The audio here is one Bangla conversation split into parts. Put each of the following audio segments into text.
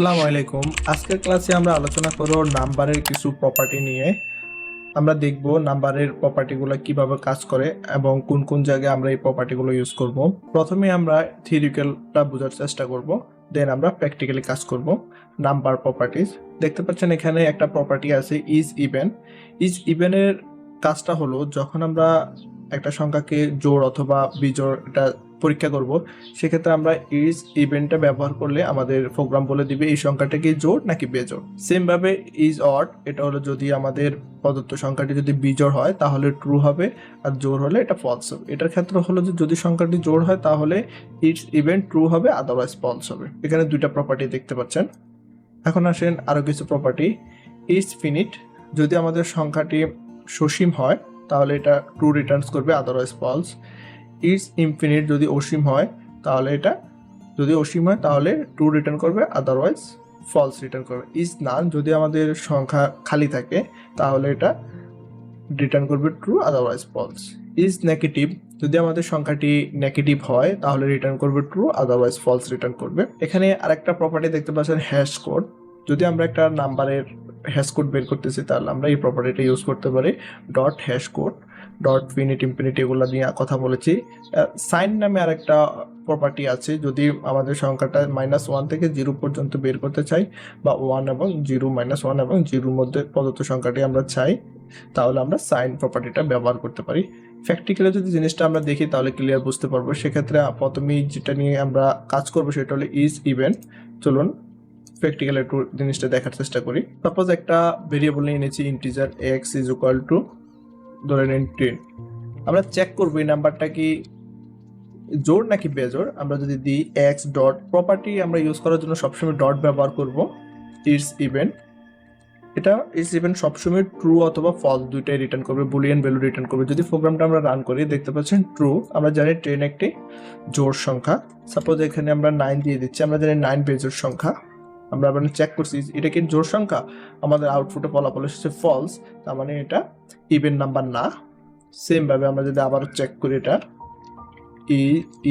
আসসালামু আলাইকুম। আজকের ক্লাসে আমরা আলোচনা করব নাম্বারের কিছু প্রপার্টি নিয়ে। আমরা দেখব নাম্বারের প্রপার্টিগুলো কীভাবে কাজ করে এবং কোন কোন জায়গায় আমরা এই প্রপার্টিগুলো ইউজ করব। প্রথমে আমরা থিওরিক্যালটা বোঝার চেষ্টা করব দেন আমরা প্র্যাকটিক্যালি কাজ করব নাম্বার প্রপার্টিজ দেখতে পাচ্ছেন এখানে একটা প্রপার্টি আছে ইজ ইভেন ইজ ইভেনের কাজটা হলো যখন আমরা একটা সংখ্যাকে জোড় অথবা বিজোড় এটা পরীক্ষা করব। সেক্ষেত্রে আমরা ইজ ইভেন্টটা ব্যবহার করলে আমাদের প্রোগ্রাম বলে দিবে এই সংখ্যাটা কি জোড় নাকি বেজোড়। সেম ভাবে ইজ অড এটা হলো যদি আমাদের প্রদত্ত সংখ্যাটি যদি বিজোড় হয় তাহলে ট্রু হবে আর জোড় হলে এটা ফলস হবে। এটার ক্ষেত্রে হলো যে যদি সংখ্যাটি জোড় হয় তাহলে ইটস ইভেন্ট ট্রু হবে আদারওয়াইজ ফলস হবে। এখানে দুইটা প্রপার্টি দেখতে পাচ্ছেন। এখন আসেন আরও কিছু প্রপার্টি ইজ ফিনিট যদি আমাদের সংখ্যাটি সসীম হয় তাহলে এটা ট্রু রিটার্নস করবে আদারওয়াইজ ফলস ইটস ইনফিনিট যদি অসীম হয়, তাহলে এটা, যদি অসীম হয়, তাহলে ট্রু রিটার্ন করবে আদারওয়াইজ ফলস রিটার্ন করবে। ইজ নান যদি আমাদের সংখ্যা খালি থাকে, তাহলে এটা রিটার্ন করবে true otherwise false is negative যদি আমাদের সংখ্যাটি নেগেটিভ হয়, তাহলে রিটার্ন করবে ট্রু আদারওয়াইজ ফলস রিটার্ন করবে। এখানে আরেকটা প্রপার্টি দেখতে পাচ্ছেন হ্যাশ কোড যদি আমরা একটা নাম্বারের হ্যাশ কোড বের করতেছি, তাহলে আমরা এই প্রপার্টিটা ইউজ করতে পারি dot hash code dot finite infinite এগুলো নিয়ে কথা বলেছি। সাইন নামে আরেকটা প্রপার্টি আছে, যদি আমাদের সংখ্যাটা মাইনাস ওয়ান থেকে জিরো পর্যন্ত বের করতে চাই, বা ওয়ান এবং জিরো মাইনাস ওয়ান এবং জিরোর মধ্যে প্রদত্ত সংখ্যাটি আমরা চাই, তাহলে আমরা সাইন প্রপার্টিটা ব্যবহার করতে পারি। প্র্যাকটিক্যালি যদি জিনিসটা আমরা দেখি, তাহলে ক্লিয়ার বুঝতে পারব। সেক্ষেত্রে প্রথমেই যেটা নিয়ে আমরা কাজ করব, সেটা হলো ইজ ইভেন্ট চলুন প্র্যাকটিক্যাল একটু জিনিসটা দেখার চেষ্টা করি। সাপোজ একটা ভেরিয়েবল নিয়ে নিয়েছি integer x is equal to ধরে নিন টেন আমরা চেক করব এই নাম্বারটা কি জোর নাকি বেজোর আমরা যদি দিই এক্স ডট প্রপার্টি আমরা ইউজ করার জন্য সবসময় ডট ব্যবহার করব। ইটস ইভেন্ট এটা ইটস ইভেন্ট সবসময় ট্রু অথবা ফলস দুইটাই রিটার্ন করবে বুলিয়ান ভ্যালু রিটার্ন করবে। যদি প্রোগ্রামটা আমরা রান করি, দেখতে পাচ্ছেন ট্রু আমরা জানি টেন একটি জোর সংখ্যা। সাপোজ এখানে আমরা নাইন দিয়ে দিচ্ছি, আমরা জানি নাইন বেজোর সংখ্যা। আমরা আবার চেক করছি, এটা কি জোর সংখ্যা? আমাদের আউটপুটে ফলাফল এসেছে ফলস তার মানে এটা ইভেন নাম্বার না। সেম ভাবে আমরা যদি আবার চেক করি এটা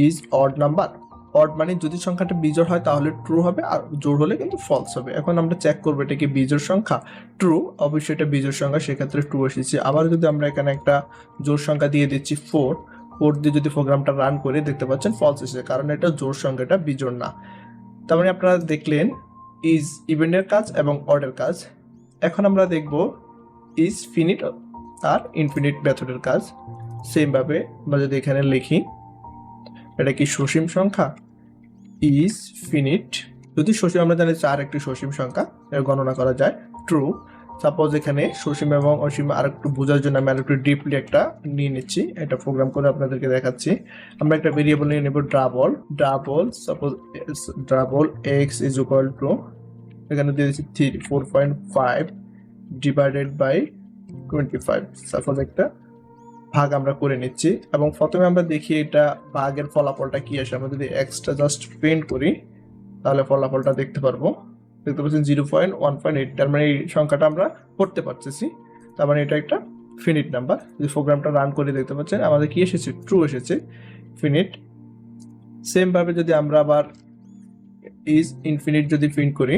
ইজ অড নাম্বার অড মানে যদি সংখ্যাটা বিজোড় হয় তাহলে ট্রু হবে, আর জোর হলে কিন্তু ফলস হবে। এখন আমরা চেক করব এটা কি বিজোড় সংখ্যা? ট্রু অবশ্যই এটা বিজোড় সংখ্যা, সেক্ষেত্রে ট্রু এসেছে। আবার যদি আমরা এখানে একটা জোর সংখ্যা দিয়ে দিচ্ছি ফোর ফোর দিয়ে যদি প্রোগ্রামটা রান করি, দেখতে পাচ্ছেন ফলস এসেছে, কারণ এটা জোর সংখ্যাটা বিজোড় না। তার মানে আপনারা দেখলেন ইজ ইভেন্টের কাজ এবং অর্ডার কাজ। এখন আমরা দেখব ইজ ফিনিট আর ইনফিনিট মেথডের কাজ। সেমভাবে আমরা যদি এখানে লিখি, এটা কি সসীম সংখ্যা? ইজ ফিনিট যদি সসীম, আমরা জানি চার একটি সসীম সংখ্যা, এর গণনা করা যায়। ট্রু সাপোজ এখানে সসীম এবং অসীম আর একটু বোঝার জন্য আমি আর একটু ডিপলি একটা নিয়ে নিচ্ছি। এটা প্রোগ্রাম করে আপনাদেরকে দেখাচ্ছি। আমরা একটা ভেরিয়েবল নিয়ে নেব double double suppose double x is equal to এখানে দিয়ে দিচ্ছি three four point five divided by twenty five suppose একটা ভাগ আমরা করে নিচ্ছি এবং প্রথমে আমরা দেখি এটা ভাগের ফলাফলটা কি আসে। আমরা যদি এক্সটা জাস্ট প্রিন্ট করি, তাহলে ফলাফলটা দেখতে পারব। দেখতে পাচ্ছেন zero point one point eight, তার মানে এই সংখ্যাটা আমরা করতে পারতেছি। তার মানে এটা একটা ফিনিট নাম্বার যে প্রোগ্রামটা রান করে দেখতে পাচ্ছেন, আমাদের কি এসেছে? ট্রু এসেছে। ফিনিট সেম ভাবে যদি আমরা আবার ইজ ইনফিনিট যদি প্রিন্ট করি,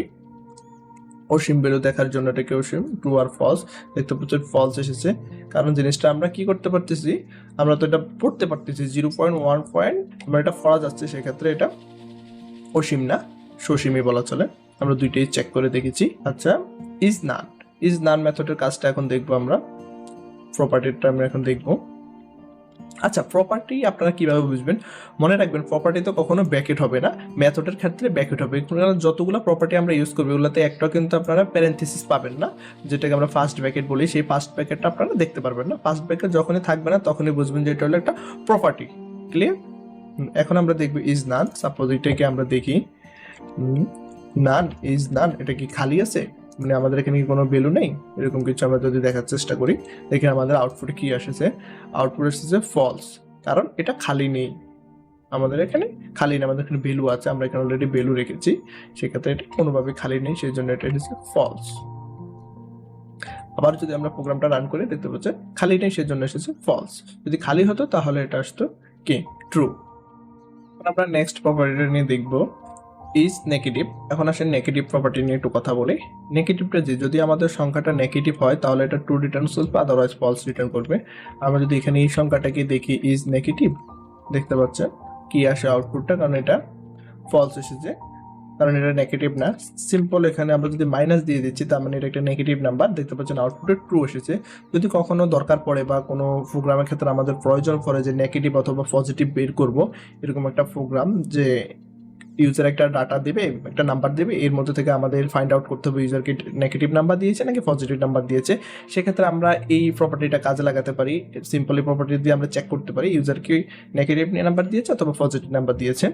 অসীম ভ্যালু দেখার জন্য এটাকে অসীম ট্রু আর ফলস দেখতে পাচ্ছেন ফলস এসেছে। কারণ জিনিসটা আমরা কি করতে পারতেছি? আমরা তো এটা পড়তে পারতেছি জিরো পয়েন্ট ওয়ান পয়েন্ট আমরা এটা পড়া যাচ্ছে, সেক্ষেত্রে এটা অসীম না, সসীমই বলা চলে। আমরা দুইটাই চেক করে দেখেছি। আচ্ছা ইজ নান ইজ নান মেথডের কাজটা এখন দেখব আমরা। প্রপার্টিটা আমরা এখন দেখব। আচ্ছা প্রপার্টি আপনারা কীভাবে বুঝবেন? মনে রাখবেন প্রপার্টি তো কখনো ব্যাকেট হবে না। মেথডের ক্ষেত্রে ব্যাকেট হবে। কারণ যতগুলো প্রপার্টি আমরা ইউজ করব ওগুলোতে একটাও কিন্তু আপনারা প্যারেন্থিসিস পাবেন না। যেটাকে আমরা ফার্স্ট ব্যাকেট বলি, সেই ফার্স্ট ব্যাকেটটা আপনারা দেখতে পারবেন না। ফার্স্ট ব্যাকেট যখনই থাকবে না, তখনই বুঝবেন যে এটা হলো একটা প্রপার্টি ক্লিয়ার এখন আমরা দেখব ইজ নান সাপোজ এটাকে আমরা দেখি। নান ইজ নান এটা কি খালি আছে? মানে আমাদের এখানে কি কোনো ভ্যালু নেই? এরকম কিছু আমরা যদি দেখার চেষ্টা করি, দেখি আমাদের আউটপুটে কি এসেছে আউটপুট এসেছে ফলস কারণ এটা খালি নেই। আমাদের এখানে খালি নেই, আমাদের এখানে ভ্যালু আছে, আমরা এখানে অলরেডি ভ্যালু রেখেছি। সেক্ষেত্রে এটা কোনোভাবে খালি নেই সেই জন্য এটা এসেছে ফলস আবার যদি আমরা প্রোগ্রামটা রান করি, দেখতে পাচ্ছি, খালি নেই সেই জন্য এসেছে ফলস যদি খালি হতো, তাহলে এটা আসতো কি? ট্রু আমরা নেক্সট প্রপার্টিটা নিয়ে দেখব। ইজ নেগেটিভ এখন আসেন নেগেটিভ প্রপার্টি নিয়ে একটু কথা বলি। নেগেটিভটা যে, যদি আমাদের সংখ্যাটা নেগেটিভ হয়, তাহলে এটা ট্রু রিটার্ন করবে আদারওয়াইজ ফলস রিটার্ন করবে। আমরা যদি এখানে এই সংখ্যাটাকে দেখি ইজ নেগেটিভ দেখতে পাচ্ছেন? কি আসে আউটপুটটা কারণ এটা ফলস এসেছে। কারণ এটা নেগেটিভ না। সিম্পল এখানে আমরা যদি মাইনাস দিয়ে দিচ্ছি, তার মানে এটা একটা নেগেটিভ নাম্বার দেখতে পাচ্ছেন আউটপুটে ট্রু এসেছে। যদি কখনো দরকার পড়ে বা কোনো প্রোগ্রামের ক্ষেত্রে আমাদের প্রয়োজন পড়ে যে নেগেটিভ অথবা পজিটিভ বের করব, এরকম একটা প্রোগ্রাম যে ইউজার একটা ডাটা দেবে, একটা নাম্বার দেবে, এর মধ্যে থেকে আমাদের ফাইন্ড আউট করতে হবে ইউজারকে নেগেটিভ নাম্বার দিয়েছে নাকি পজিটিভ নাম্বার দিয়েছে। সেক্ষেত্রে আমরা এই প্রপার্টিটা কাজে লাগাতে পারি সিম্পলি প্রপার্টি দিয়ে আমরা চেক করতে পারি ইউজারকে নেগেটিভ নাম্বার দিয়েছে অথবা পজিটিভ নাম্বার দিয়েছে।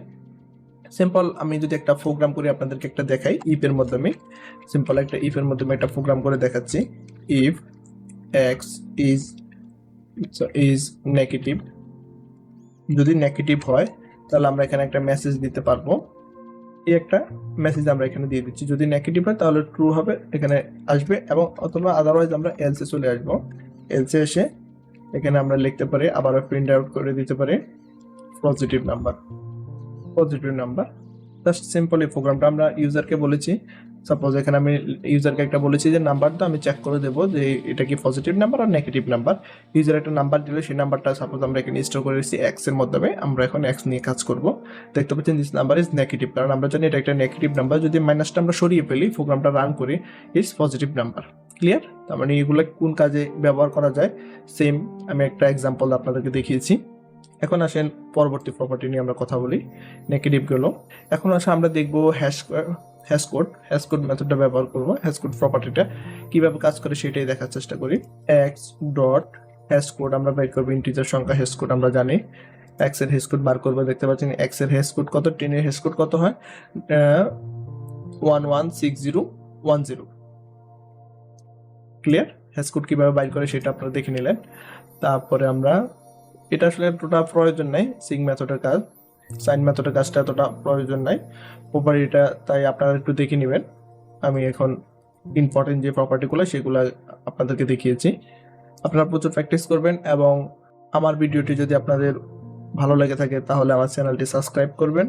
সিম্পল আমি যদি একটা প্রোগ্রাম করে আপনাদেরকে একটা দেখাই ইফের মাধ্যমে। সিম্পল একটা ইফের মাধ্যমে একটা প্রোগ্রাম করে দেখাচ্ছি। If x is is negative যদি নেগেটিভ হয়, তাহলে আমরা এখানে একটা মেসেজ দিতে পারব। এই একটা মেসেজ আমরা এখানে দিয়ে দিচ্ছি। যদি নেগেটিভ হয়, তাহলে ট্রু হবে, এখানে আসবে এবং অথবা আদারওয়াইজ আমরা এলসে চলে আসব। এলসে এসে এখানে আমরা লিখতে পারি, আবারও প্রিন্ট আউট করে দিতে পারি। Positive number positive number just simple এই প্রোগ্রামটা আমরা ইউজারকে বলেছি। সাপোজ এখানে আমি ইউজারকে একটা বলেছি যে নাম্বারটা আমি চেক করে দেবো যে এটা কি পজিটিভ নাম্বার আর নেগেটিভ নাম্বার ইউজার একটা নাম্বার দিলে সেই নাম্বারটা সাপোজ আমরা এখানে স্টোর করে রেখেছি এক্সের মাধ্যমে, আমরা এখন এক্স নিয়ে কাজ করব। দেখতে পাচ্ছেন দিস নাম্বার ইজ নেগেটিভ কারণ আমরা জানি এটা একটা নেগেটিভ নাম্বার যদি মাইনাসটা আমরা সরিয়ে ফেলি প্রোগ্রামটা রান করি ইটস পজিটিভ নাম্বার ক্লিয়ার তার মানে এগুলো কোন কাজে ব্যবহার করা যায়? সেম আমি একটা এক্সাম্পল আপনাদেরকে দেখিয়েছি। এখন আসেন পরবর্তী প্রপার্টি নিয়ে আমরা কথা বলি নেগেটিভগুলো। এখন আসে আমরা দেখব hash hash code hash code মেথডটা ব্যবহার করব হ্যাশ কোড প্রপার্টিটা কীভাবে কাজ করে সেটাই দেখার চেষ্টা করি। এক্স ডট হ্যাশ কোড আমরা বের করব ইন্টিজার সংখ্যা হ্যাশ কোড আমরা জানি। এক্সের হ্যাশ কোড বার করব, দেখতে পাচ্ছেন এক্সের হ্যাশ কোড কত টেন এর হ্যাশ কোড কত হয়? One one six zero one zero clear hash code কীভাবে বাইর করে সেটা আপনারা দেখে নিলেন। তারপরে আমরা এটা আসলে এতটা প্রয়োজন নাই সিং মেথডের কাজ সাইন মেথডের কাজটা এতটা প্রয়োজন নাই। প্রপার্টিটা তাই আপনারা একটু দেখে নেবেন। আমি এখন ইম্পর্টেন্ট যে প্রপার্টিগুলো সেগুলো আপনাদেরকে দেখিয়েছি। আপনারা প্রচুর প্র্যাকটিস করবেন এবং আমার ভিডিওটি যদি আপনাদের ভালো লেগে থাকে, তাহলে আমার চ্যানেলটি সাবস্ক্রাইব করবেন।